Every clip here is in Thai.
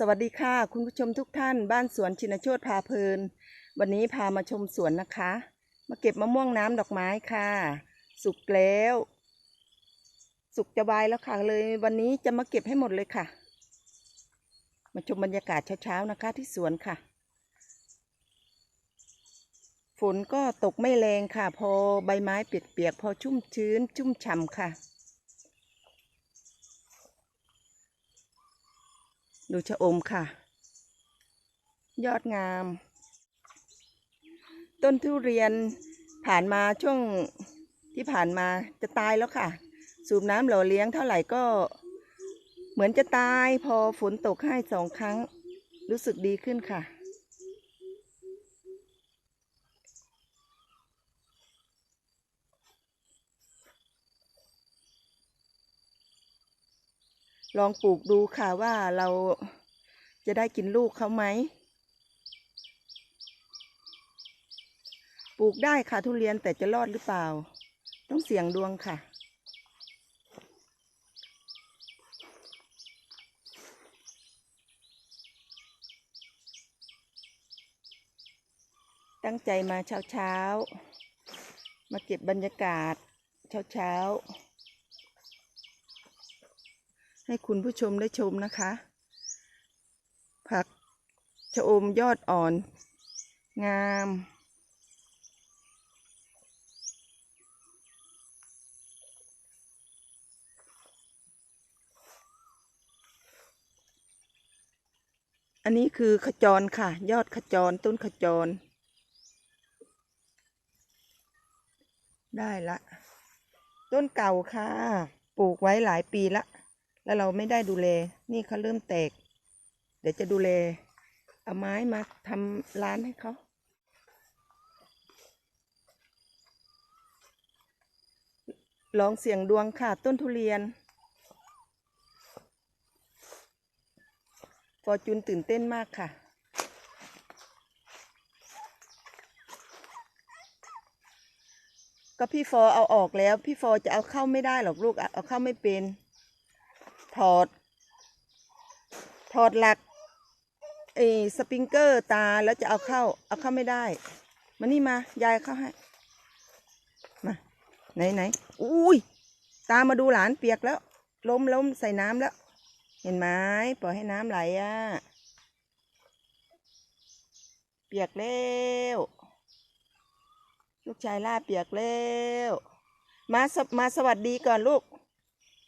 สวัสดีค่ะ คุณผู้ชมทุกท่าน บ้านสวนชินโชตพาเพลิน วันนี้พามาชมสวนนะคะ มาเก็บมะม่วงน้ำดอกไม้ค่ะ สุกแล้ว สุกจะบายแล้วค่ะเลย วันนี้จะมาเก็บให้หมดเลยค่ะ มาชมบรรยากาศเช้าๆนะคะที่สวนค่ะ ฝนก็ตกไม่แรงค่ะ พอใบไม้เปียกๆพอชุ่มชื้น ชุ่มฉ่ำค่ะ ดูชะอมค่ะ ยอดงาม ต้นทุเรียนผ่านมาช่วงที่ผ่านมาจะตายแล้วค่ะ สูบน้ำหล่อเลี้ยงเท่าไหร่ก็เหมือนจะตายพอฝนตกให้สองครั้ง รู้สึกดีขึ้นค่ะ ลองปลูกดูค่ะว่าเราจะได้กินลูกเขาไหม ปลูกได้ค่ะทุเรียนแต่จะรอดหรือเปล่า ต้องเสี่ยงดวงค่ะ ตั้งใจมาเช้าเช้ามาเก็บบรรยากาศเช้าเช้า ให้คุณผู้ชมได้ชมนะคะ ผักชะอมยอดอ่อน งาม อันนี้คือขจรค่ะ ยอดขจรต้นขจร ได้ละ ต้นเก่าค่ะ ปลูกไว้หลายปีละ แล้วเราไม่ได้ดูแล นี่เขาเริ่มแตก เดี๋ยวจะดูแล เอาไม้มาทำร้านให้เขาลองเสียงดวงค่ะ ต้นทุเรียนฟอร์จูนตื่นเต้นมากค่ะ ก็พี่ฟอเอาออกแล้ว พี่ฟอจะเอาเข้าไม่ได้หรอกลูก เอาเข้าไม่เป็น ถอด ถอดหลักไอ้สปริงเกอร์ตาแล้วจะเอาเข้า เอาเข้าไม่ได้มานี่มายายเข้าให้มาไหนไหนอุ้ยตามาดูหลานเปียกแล้ว ล้มล้มใส่น้ำแล้ว เห็นไหมปล่อยให้น้ำไหลอะ เปียกแล้วลูกชายล่าเปียกแล้วมามาสวัสดีก่อนลูก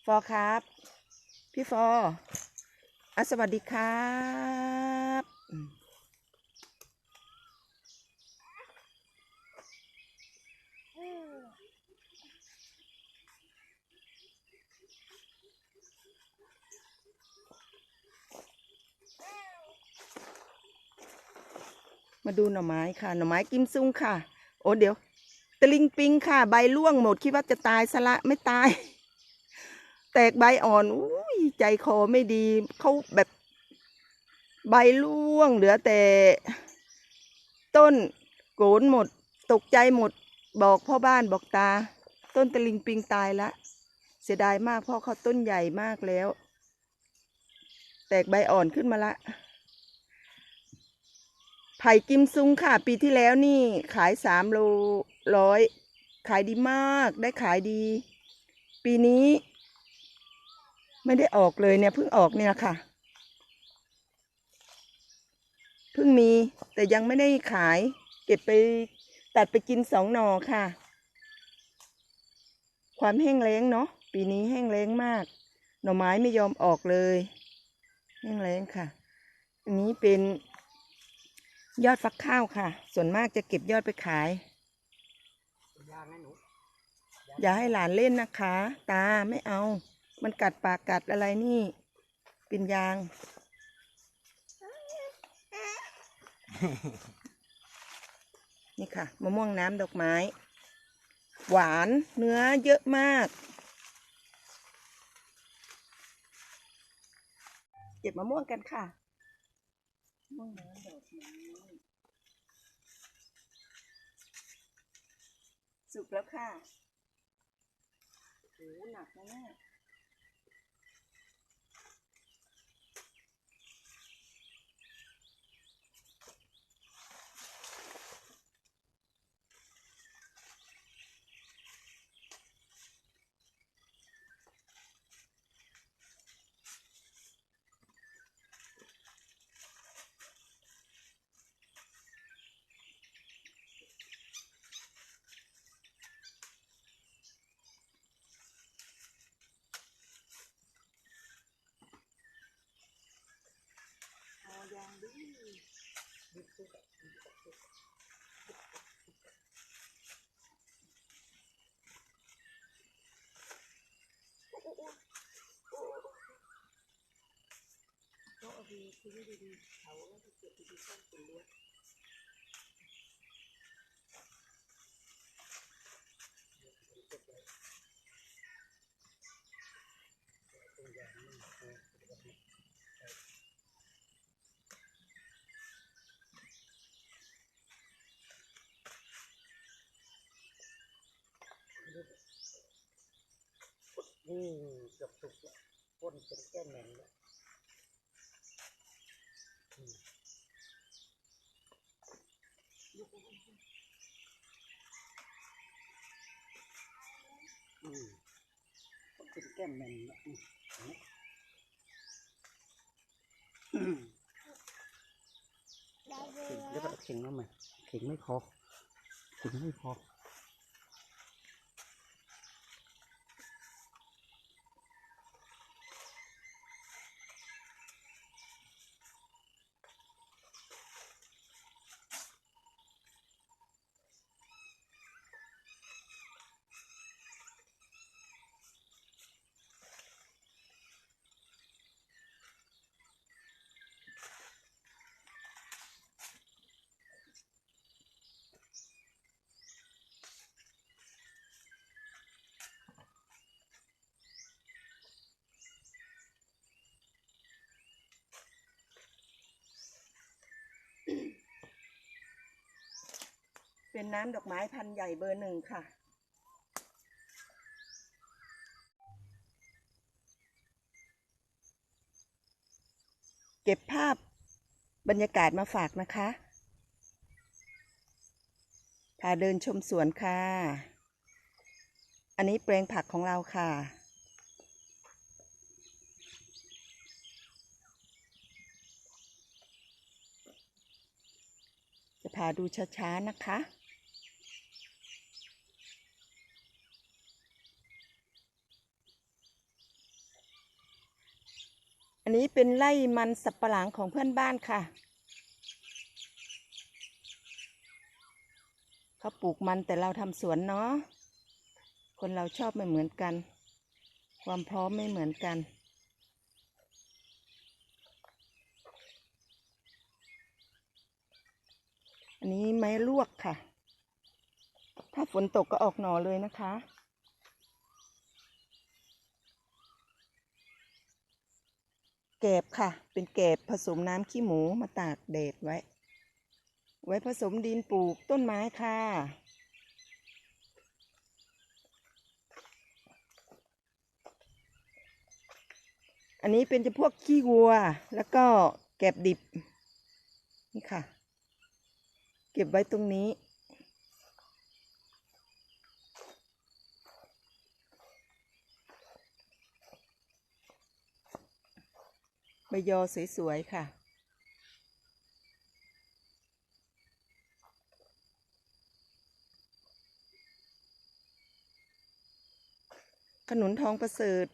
ฟอครับ พี่ฟออะสวัสดีครับ มาดูหน่อไม้ค่ะ หน่อไม้กิมซุงค่ะ โอ้เดี๋ยวตะลิงปิงค่ะ ใบร่วงหมด คิดว่าจะตายสละไม่ตาย แตกใบอ่อนอุ้ ใจคอไม่ดีเขาแบบใบร่วงเหลือแต่ ต้นโกนหมด ตกใจหมด บอกพ่อบ้านบอกตา ต้นตะลิงปิงตายละ เสียดายมากเพราะเขาต้นใหญ่มากแล้ว แตกใบอ่อนขึ้นมาละ ไผ่กิมซุงค่ะ ปีที่แล้วนี่ขายสามโลร้อย ขายดีมากได้ขายดี ปีนี้ ไม่ได้ออกเลยเนี่ยเพิ่งออกเนี่ยค่ะเพิ่งมีแต่ยังไม่ได้ขาย เก็บไปตัดไปกินสองหน่อค่ะ ความแห้งแล้งเนาะปีนี้แห้งแล้งมาก หน่อไม้ไม่ยอมออกเลย แห้งแล้งค่ะ อันนี้เป็นยอดฟักข้าวค่ะ ส่วนมากจะเก็บยอดไปขายยางนะหนูอย่าให้หลานเล่นนะคะ ตาไม่เอา มันกัดปากกัดอะไรนี่เป็นยาง นี่ค่ะมะม่วงน้ำดอกไม้ หวานเนื้อเยอะมาก เก็บมะม่วงกันค่ะม่วงน้ำดอกไม้สุกแล้วค่ะโหหนักนะเนี่ยางดี ดิบสุกอะดิบสุกก็เอาไปทิ้งดีๆเขาแล้วก็เก็บดีๆซ่อนปุ๋ยเลี้ย นี่เกือบสุกแล้วก้นเป็นแก้มแหน่งแล้วอืมอืมก้นเป็นแก้มแหน่งแล้วอืมอืมเข่งแล้วก็เอาเข่งมาใหม่เข่งไม่พอเข่งไม่พอ เป็นน้ำดอกไม้พันธุ์ใหญ่เบอร์หนึ่งค่ะ เก็บภาพบรรยากาศมาฝากนะคะพาเดินชมสวนค่ะ อันนี้แปลงผักของเราค่ะ จะพาดูช้าๆนะคะ นนี้เป็นไร่มันสับปะหลังของเพื่อนบ้านค่ะ เขาปลูกมันแต่เราทำสวนเนาะ คนเราชอบไม่เหมือนกัน ความพร้อมไม่เหมือนกัน อันนี้ไม้ลวกค่ะ ถ้าฝนตกก็ออกหน่อเลยนะคะ แกบค่ะ เป็นแกบผสมน้ำขี้หมูมาตากแดดไว้ ไว้ผสมดินปลูกต้นไม้ค่ะ อันนี้เป็นจะพวกขี้วัว แล้วก็แกบดิบ นี่ค่ะ เก็บไว้ตรงนี้ ใบยอสวยๆค่ะ ขนุนทองประเสริฐ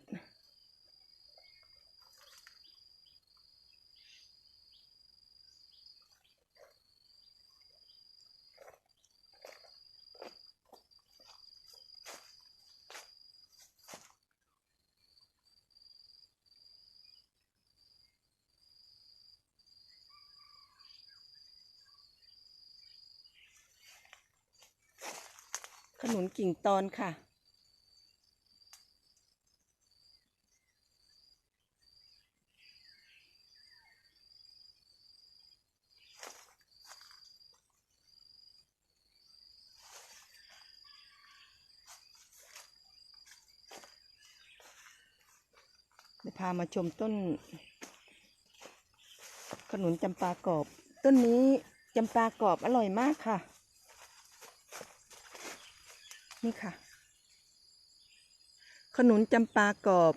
ขนุนกิ่งตอนค่ะเดี๋ยวพามาชมต้น ขนุนจำปากรอบ ต้นนี้จำปากรอบอร่อยมากค่ะ นี่ค่ะ ขนุนจำปากรอบ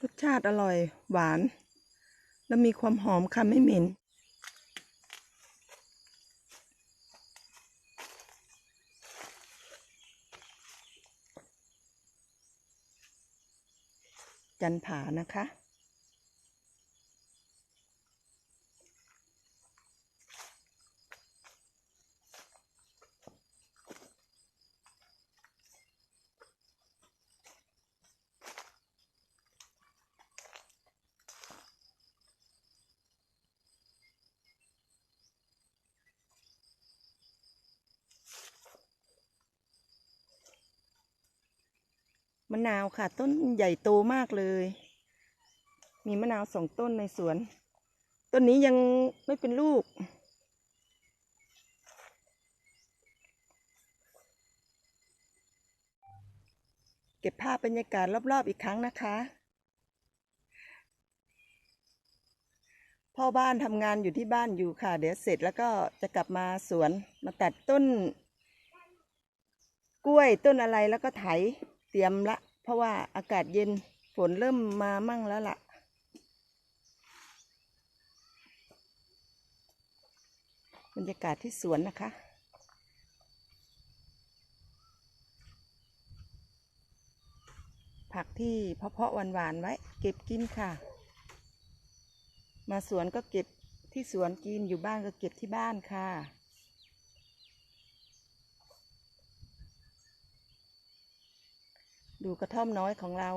รสชาติอร่อย หวาน แล้วมีความหอมค่ะไม่เหม็นจันผานะคะ มะนาวค่ะ ต้นใหญ่โตมากเลย มีมะนาวสองต้นในสวน ต้นนี้ยังไม่เป็นลูก เก็บภาพบรรยากาศรอบๆอีกครั้งนะคะ พ่อบ้านทำงานอยู่ที่บ้านอยู่ค่ะ เดี๋ยวเสร็จแล้วก็จะกลับมาสวนมาตัดต้น กล้วยต้นอะไรแล้วก็ไถ เตรียมละ เพราะว่าอากาศเย็นฝนเริ่มมามั่งแล้วล่ะ บรรยากาศที่สวนนะคะผักที่เพาะๆหวานๆไว้ เก็บกินค่ะ มาสวนก็เก็บที่สวนกินอยู่บ้านก็เก็บที่บ้านค่ะ ดูกระท่อมน้อยของเรา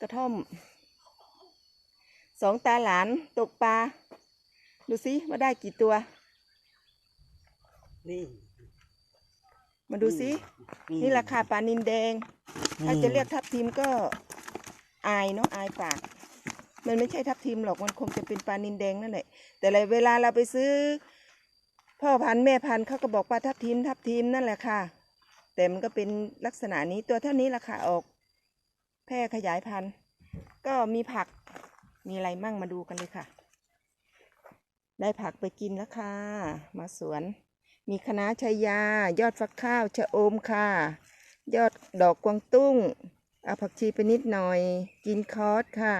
กระท่อม สองตาหลานตกปลา ดูสิว่าได้กี่ตัว นี่ มาดูสินี่ราคาปลานินแดง ถ้าจะเรียกทับทิมก็อายเนาะอายปากมันไม่ใช่ทับทิมหรอกมันคงจะเป็นปลานินแดงนั่นแหละแต่เวลาเราไปซื้อ พ่อพันธุ์แม่พันธุ์เขาก็บอกปลาทับทิมทับทิมนั่นแหละค่ะ แต่มันก็เป็นลักษณะนี้ตัวเท่านี้ราคาออก แพร่ขยายพันธุ์ ก็มีผักมีอะไรมั่งมาดูกันเลยค่ะ ได้ผักไปกินแล้วค่ะ มาสวน มีคะน้าชัยยา ยอดฟักข้าวชะอมค่ะ ยอดดอกกวางตุ้งเอาผักชีไปนิดหน่อย กินคอสค่ะ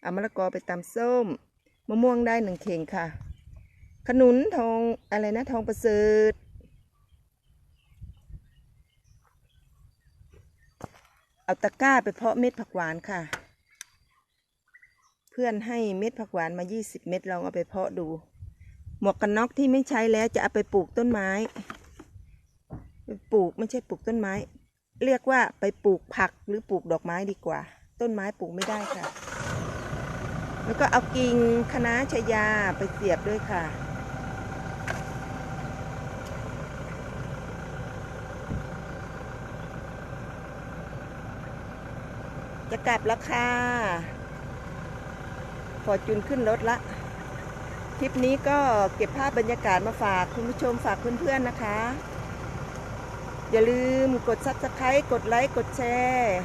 เอามะละกอไปตำส้ม มะม่วงได้หนึ่งเข่งค่ะ ขนุนทองอะไรนะทองประเสริฐ เอาตะกร้าไปเพาะเม็ดผักหวานค่ะ เพื่อนให้เม็ดผักหวานมา 20 เม็ดลองเอาไปเพาะดู หมวกกันน็อกที่ไม่ใช้แล้วจะเอาไปปลูกต้นไม้ปปลูกไม่ใช่ปลูกต้นไม้ เรียกว่าไปปลูกผักหรือปลูกดอกไม้ดีกว่า ต้นไม้ปลูกไม่ได้ค่ะ แล้วก็เอากิ่งคะน้าชายาไปเสียบด้วยค่ะ จะกลับแล้วค่ะพอจุนขึ้นรถละ คลิปนี้ก็เก็บภาพบรรยากาศมาฝากคุณผู้ชมฝากเพื่อนๆนะคะ อย่าลืมกด subscribe กดไลค์ กดแชร์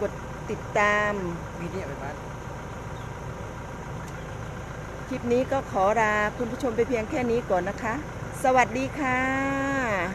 กดติดตามวีเนี่ยไปบ้านคลิปนี้ก็ขอลาคุณผู้ชมไปเพียงแค่นี้ก่อนนะคะ สวัสดีค่ะ